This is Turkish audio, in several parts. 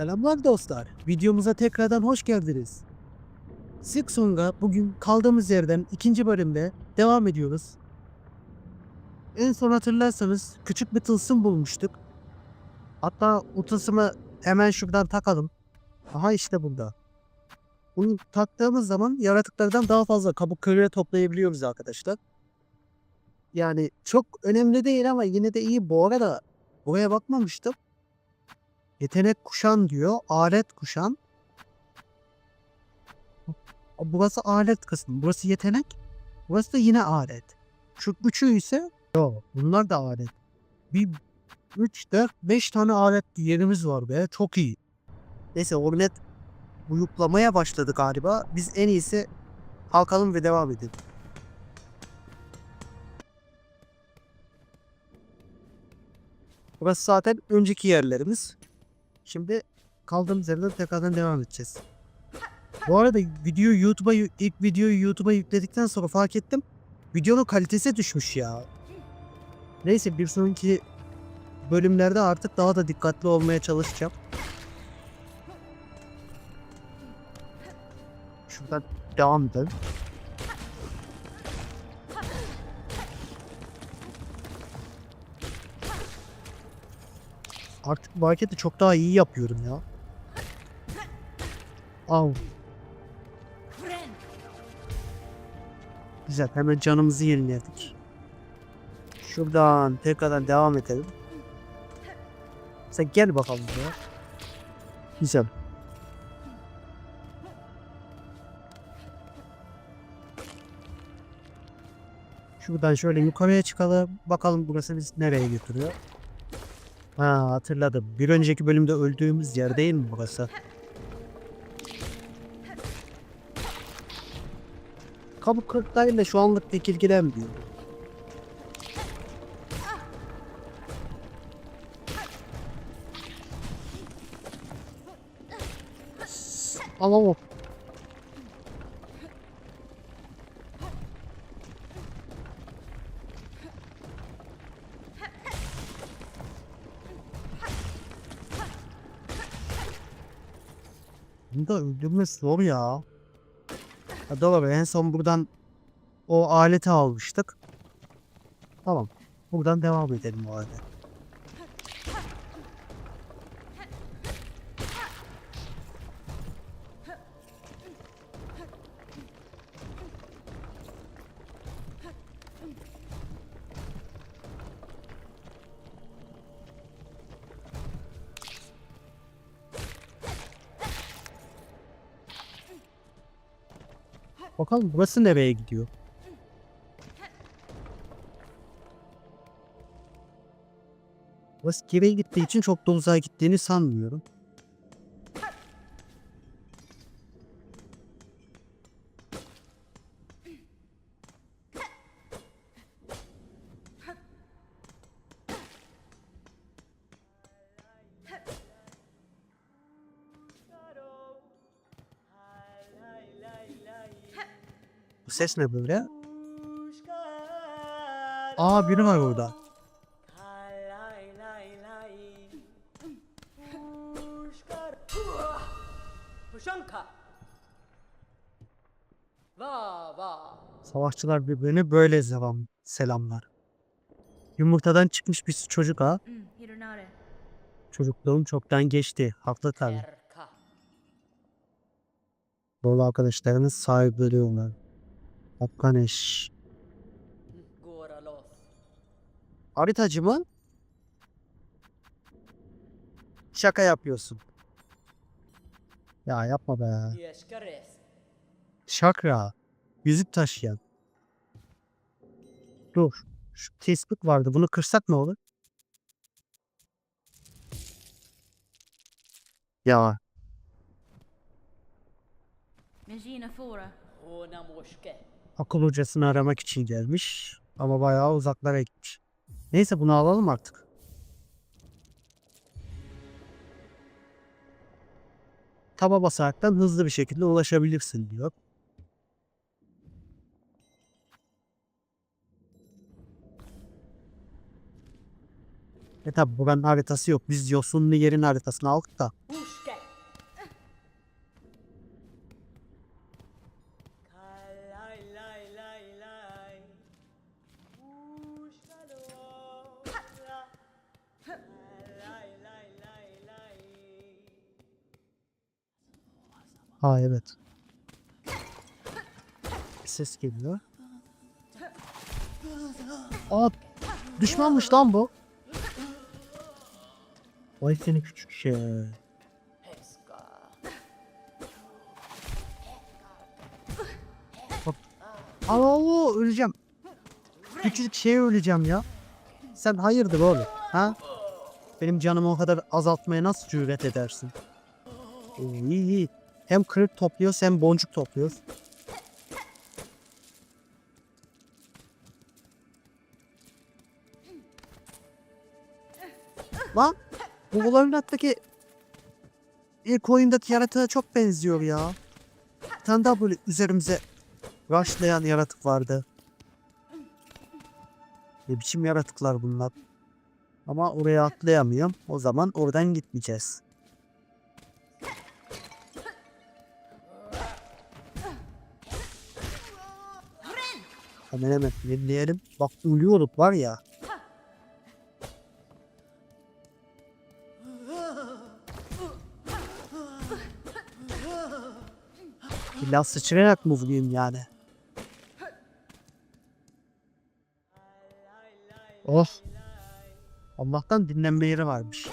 Selamlar dostlar. Videomuza tekrardan hoş geldiniz. Silksong'a bugün kaldığımız yerden ikinci bölümde devam ediyoruz. En son hatırlarsanız küçük bir tılsım bulmuştuk. Hatta o tılsımı hemen şuradan takalım. Aha işte burada. Bunu taktığımız zaman yaratıklardan daha fazla kabuk kırığı toplayabiliyoruz arkadaşlar. Yani çok önemli değil ama yine de iyi. Bu arada buraya bakmamıştım. Yetenek kuşan diyor. Alet kuşan. Burası alet kısmı. Burası yetenek. Burası da yine alet. Şu üçü ise yok. Bunlar da alet. Bir 3, 4, 5 tane alet yerimiz var be. Çok iyi. Neyse Ornet uyuklamaya başladı galiba. Biz en iyisi kalkalım ve devam edelim. Burası zaten önceki yerlerimiz. Şimdi kaldığımız yerden tekrardan devam edeceğiz. Bu arada videoyu YouTube'a ilk videoyu YouTube'a yükledikten sonra fark ettim. Videonun kalitesi düşmüş ya. Neyse bir sonraki bölümlerde artık daha da dikkatli olmaya çalışacağım. Şuradan devam edelim. Artık hareketi çok daha iyi yapıyorum ya. Au. Güzel hemen canımızı yeniledik. Şuradan tekrardan devam edelim. Sen gel bakalım buraya. Güzel. Şuradan şöyle yukarıya çıkalım. Bakalım burası bizi nereye götürüyor. Ha hatırladım. Bir önceki bölümde öldüğümüz yer değil mi burası? Kabuk kırıklarıyla şu anlık pek ilgilenmiyorum. Ama Bunda öldürmesi zor ya. Ha, doğru en son buradan o aleti almıştık. Tamam. Buradan devam edelim o halde. Bakalım burası nereye gidiyor? Burası geriye gittiği için çok da uzağa gittiğini sanmıyorum. Bu ses ne böyle? Aa biri var va! Savaşçılar birbirini böyle selam, selamlar. Yumurtadan çıkmış bir çocuk ha. Çocukluğum çoktan geçti. Haklı tabii. Rol arkadaşlarınız sahip Goraloth! Haritacı mı? Şaka yapıyorsun. Ya yapma be. Şakra. Yüzük taşıyan. Dur. Şu tespit vardı. Bunu kırsak ne olur? Ya. Ona moşke! Akıl hocasını aramak için gelmiş. Ama bayağı uzaklara gitmiş. Neyse bunu alalım artık. Taba basaraktan hızlı bir şekilde ulaşabilirsin diyor. E tabi buranın haritası yok. Biz yosunlu yerin haritasını aldık da. Ha evet. Ses geliyor. Aa düşmanmış lan bu. Vay seni küçük şey. Hop. Aa öleceğim. Küçücük şeye öleceğim ya. Sen hayırdır oğlum? Ha? Benim canımı o kadar azaltmaya nasıl cüret edersin? Oo, iyi iyi. Hem kırık topluyoruz hem boncuk topluyoruz. Lan bu Valorant'taki ilk oyundaki yaratığa çok benziyor ya. Bir tane daha böyle üzerimize rushlayan yaratık vardı. Ne biçim yaratıklar bunlar. Ama oraya atlayamıyorum. O zaman oradan gitmeyeceğiz. Hemen hemen dinleyelim. Bak ölüyorduk var ya. İlla sıçrayarak mı vurayım yani? Oh. Allah'tan dinlenme yeri varmış.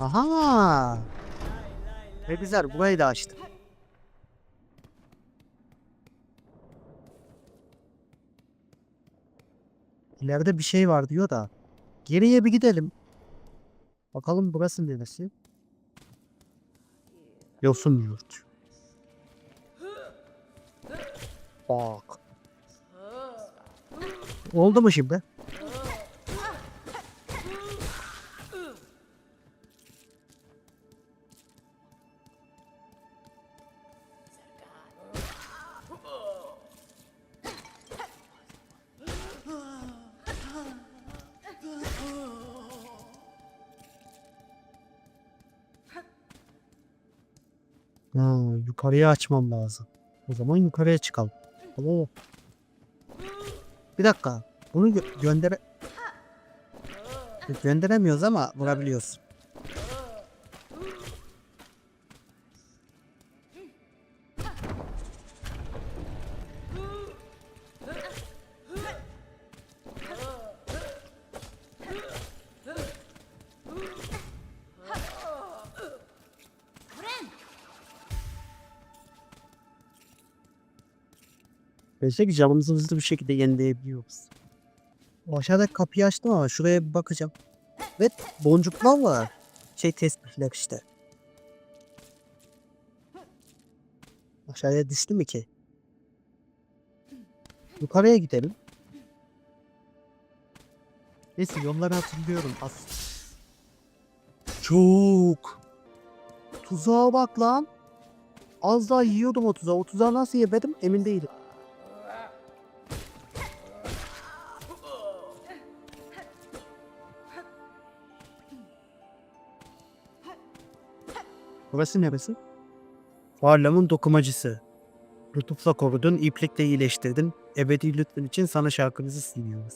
Aha. Ne güzel burayı da açtım. İleride bir şey var diyor da. Geriye bir gidelim. Bakalım burası neresi? Yosun yurt. Bak. Oldu mu şimdi? Yukarıya açmam lazım. O zaman yukarıya çıkalım. Oo. Bir dakika. Bunu gö- göndere... Gönderemiyoruz ama vurabiliyoruz. Böylece camımızı hızlı bir şekilde yenileyebiliyoruz. O aşağıdaki kapıyı açtım ama şuraya bir bakacağım. Evet boncuklar var. Şey tespihler işte. Aşağıya düştü mü ki? Yukarıya gidelim. Neyse yolları hatırlıyorum. As Çok. Tuzağa bak lan. Az daha yiyordum o tuzağı. O tuzağı nasıl yemedim emin değilim. Burası neresi? Varlamın dokumacısı. Lütufla korudun, iplikle iyileştirdin. Ebedi lütfun için sana şarkımızı sunuyoruz.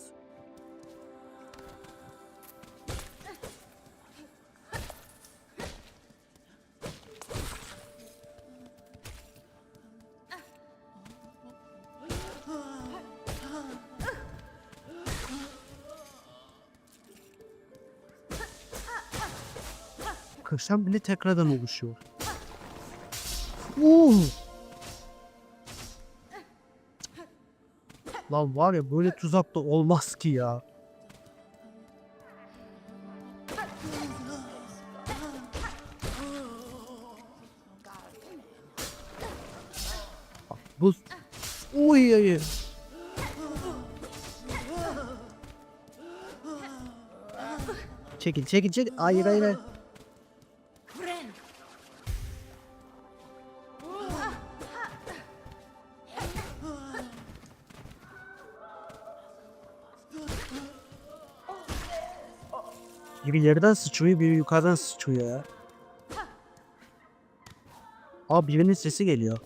Kırşan bile tekrardan oluşuyor. Oo. Lan var ya böyle tuzak da olmaz ki ya. Bak Bu Uy ay. Çekil çekil çekil. Hayır hayır hayır. Yerden sıçrıyor, biri yukarıdan sıçrıyor ya. Aa birinin sesi geliyor.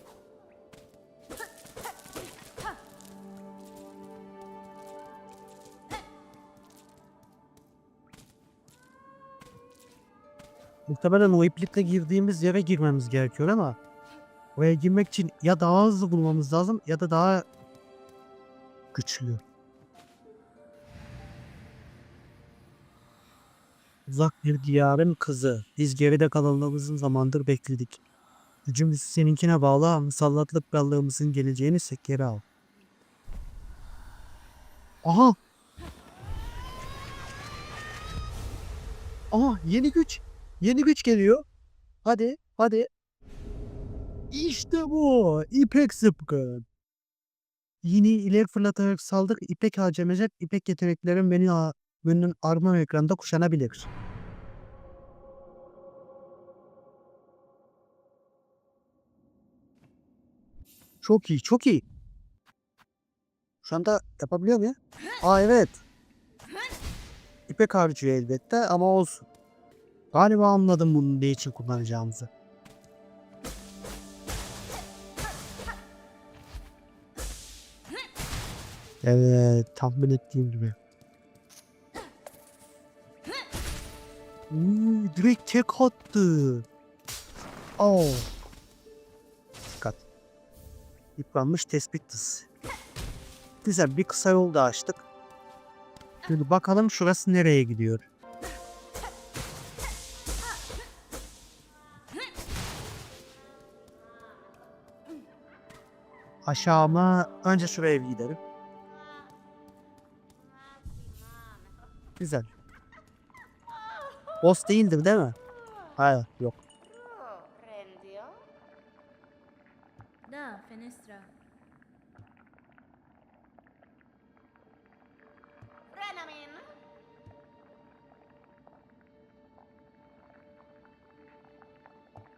Muhtemelen o iplikle girdiğimiz yere girmemiz gerekiyor ama oraya girmek için ya daha hızlı bulmamız lazım ya da daha güçlü. Uzak bir diyarın kızı. Biz geride kalanla zamandır bekledik. Gücümüz seninkine bağlı musallatlık krallığımızın geleceğini ise geri al. Aha! Aha yeni güç. Yeni güç geliyor. Hadi hadi. İşte bu. İpek zıpkın. Yine ileri fırlatarak saldık. İpek harcamayacak. İpek yeteneklerim beni önünün arma ekranda kuşanabilir. Çok iyi, çok iyi. Şu anda yapabiliyor muyum? Aa evet. İpek harcıyor elbette ama olsun. Galiba anladım bunu ne için kullanacağımızı. Evet, tahmin ettiğim gibi. Uuu, direkt tek attı. Oh. Dikkat. Yıpranmış tespit tıs. Güzel bir kısa yol da açtık. Şimdi bakalım şurası nereye gidiyor. Aşağı mı? Önce şuraya bir gidelim. Güzel. Boss değildir değil mi? Hayır yok. Da, Fenestra. Renamin?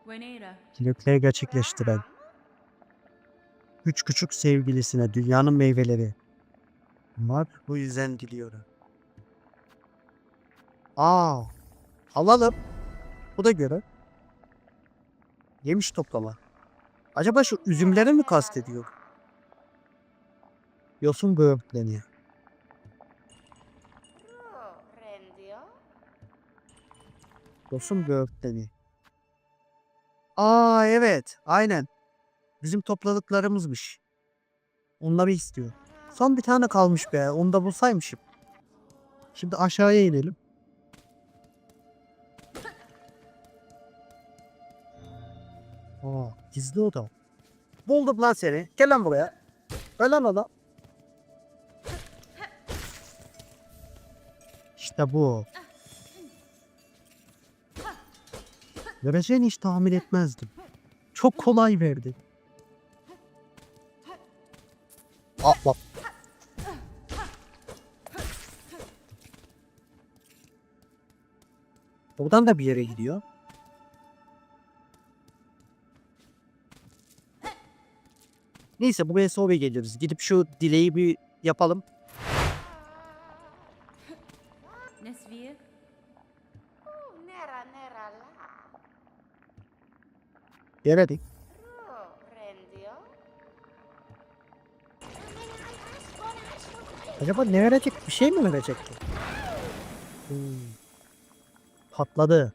Wenera. Dilekleri gerçekleştiren. Üç küçük sevgilisine dünyanın meyveleri. Bunlar bu yüzden diliyorum. Aa, alalım. Bu da göre. Yemiş toplama. Acaba şu üzümleri mi kastediyor? Yosun böğürtleniyor. Yosun böğürtleniyor. Aa evet, aynen. Bizim topladıklarımızmış. Onları istiyor. Son bir tane kalmış be. Onu da bulsaymışım. Şimdi aşağıya inelim. Aa, gizli oda. Buldum lan seni. Gel lan buraya. Gel lan adam. İşte bu. Vereceğini hiç tahmin etmezdim. Çok kolay verdi. Aa, bak. Buradan da bir yere gidiyor. Neyse buraya sonra geliriz. Gidip şu dileği bir yapalım. Rendio? Acaba ne verecek? Bir şey mi verecekti? Hmm. Patladı.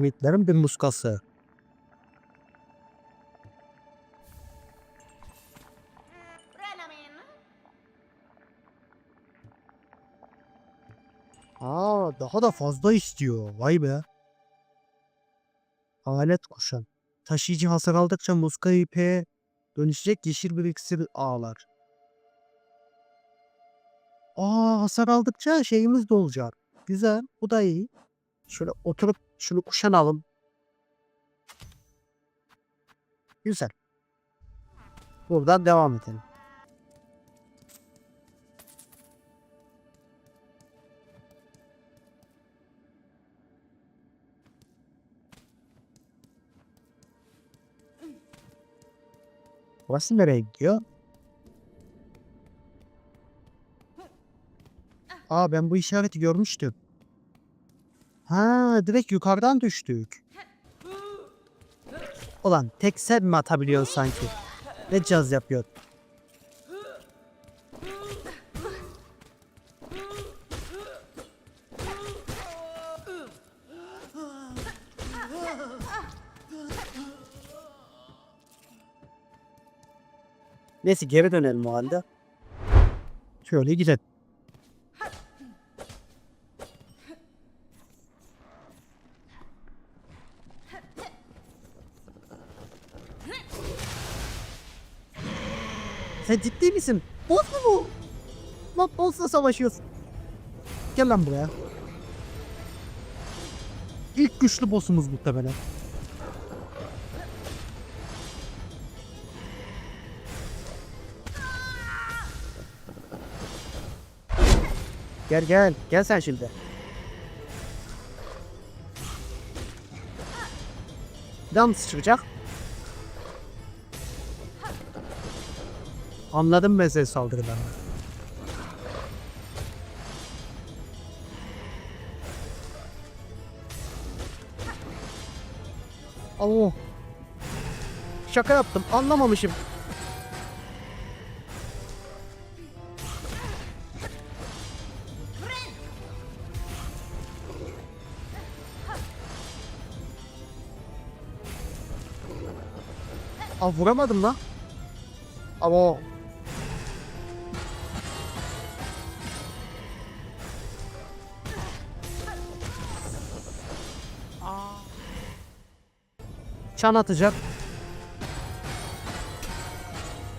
Dumitlerin bir muskası. Aa daha da fazla istiyor. Vay be. Alet kuşan. Taşıyıcı hasar aldıkça muska ipe dönüşecek yeşil bir iksir ağlar. Aa hasar aldıkça şeyimiz de olacak. Güzel. Bu da iyi. Şöyle oturup şunu kuşanalım. Güzel. Buradan devam edelim. Burası nereye gidiyor? Aa ben bu işareti görmüştüm. Ha direkt yukarıdan düştük. Ulan tek sen mi atabiliyorsun sanki? Ne caz yapıyor? Neyse geri dönelim o halde. Şöyle gidelim. Sen ciddi misin? Boss mu bu? Lan boss'la savaşıyorsun. Gel lan buraya. İlk güçlü boss'umuz muhtemelen. Gel gel. Gel sen şimdi. Dans çıkacak. Anladım ben senin saldırılarını. Allah. Şaka yaptım. Anlamamışım. Aa vuramadım lan. Ama Çan atacak.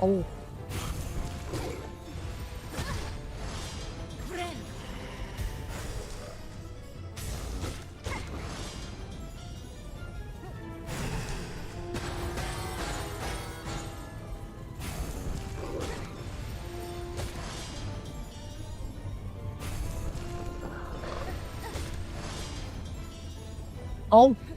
Oo. Al.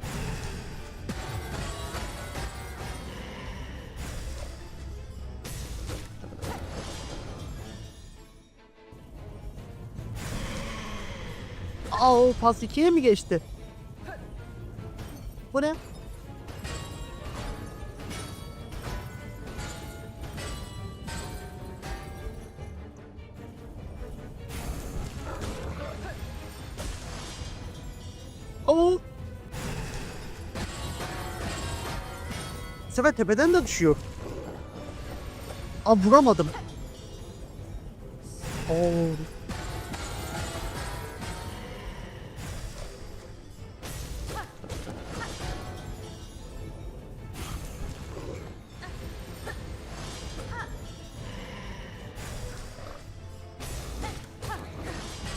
Pas ikiye mi geçti? Bu ne? Oo. Sefer tepeden de düşüyor. Aa vuramadım. Oo.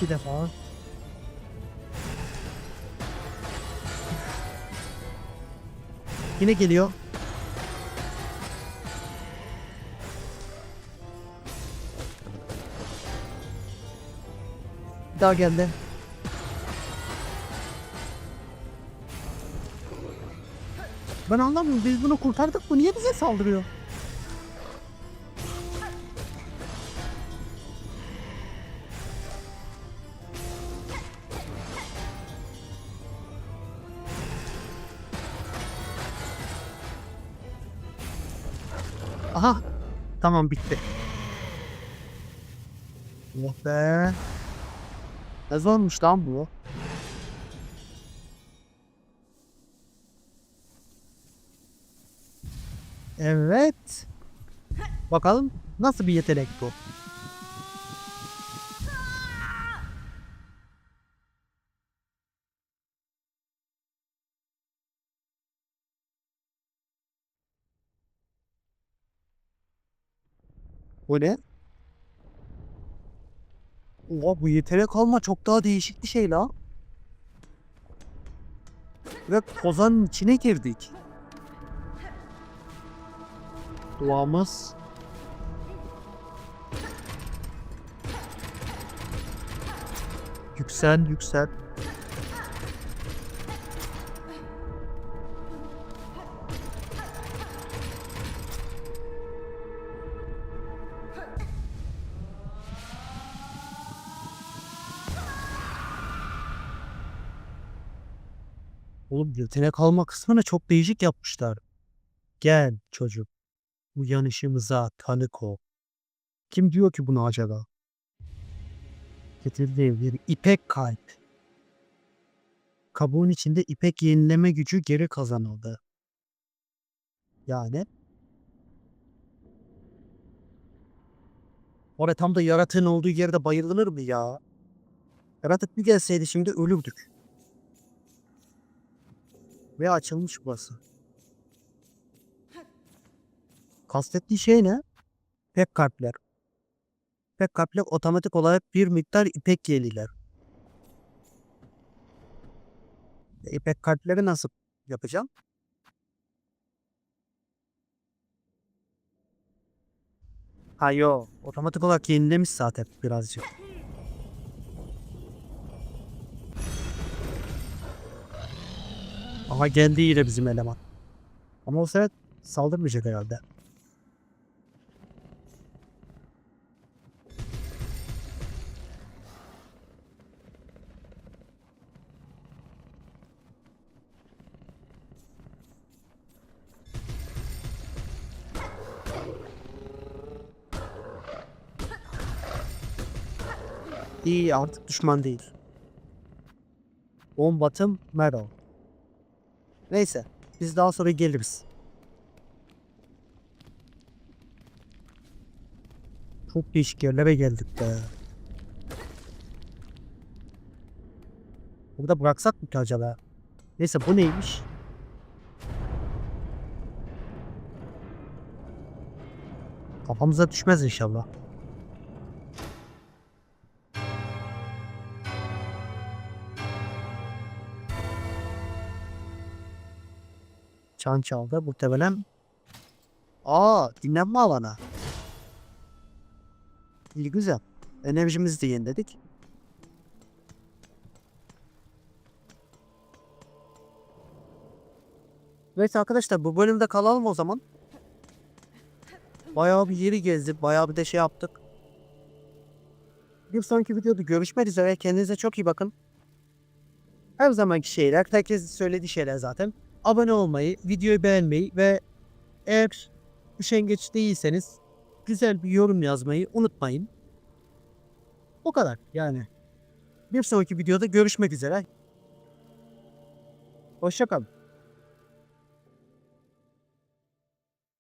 İki defa. Yine geliyor. Bir Daha geldi. Ben anlamıyorum. Biz bunu kurtardık. Bu niye bize saldırıyor? Tamam bitti. Oh be. Ne zormuş lan bu. Evet. Bakalım nasıl bir yetenek bu. Bu ne? Oha bu yetenek alma çok daha değişik bir şey la. Ve kozanın içine girdik. Duamız. Yüksel yüksel. Oğlum yetenek alma kısmını çok değişik yapmışlar. Gel çocuk. Uyanışımıza tanık ol. Kim diyor ki bunu acaba? Getirdiği bir ipek kalp. Kabuğun içinde ipek yenileme gücü geri kazanıldı. Yani Orada tam da yaratığın olduğu yerde bayılınır mı ya? Yaratık bir gelseydi şimdi ölürdük. Ve açılmış burası. Kastettiği şey ne? İpek kalpler. İpek kalpler otomatik olarak bir miktar ipek yeliler. E, İpek kalpleri nasıl yapacağım? Ha yo, otomatik olarak yenilemiş zaten birazcık. Ama geldi yine bizim eleman. Ama o sefer saldırmayacak herhalde. İyi artık düşman değil. On Batım Meadow. Neyse biz daha sonra geliriz. Çok değişik yerlere geldik be. Burada bıraksak mı ki acaba? Neyse bu neymiş? Kafamıza düşmez inşallah. Çan çaldı muhtemelen. Aa dinlenme alanı. İyi güzel. Enerjimizi de yeniledik. Neyse arkadaşlar bu bölümde kalalım o zaman. Bayağı bir yeri gezdik. Bayağı bir de şey yaptık. Bir sonraki videoda görüşmek üzere. Kendinize çok iyi bakın. Her zamanki şeyler, herkesin söylediği şeyler zaten. Abone olmayı, videoyu beğenmeyi ve eğer üşengeç değilseniz güzel bir yorum yazmayı unutmayın. O kadar yani. Bir sonraki videoda görüşmek üzere. Hoşçakalın.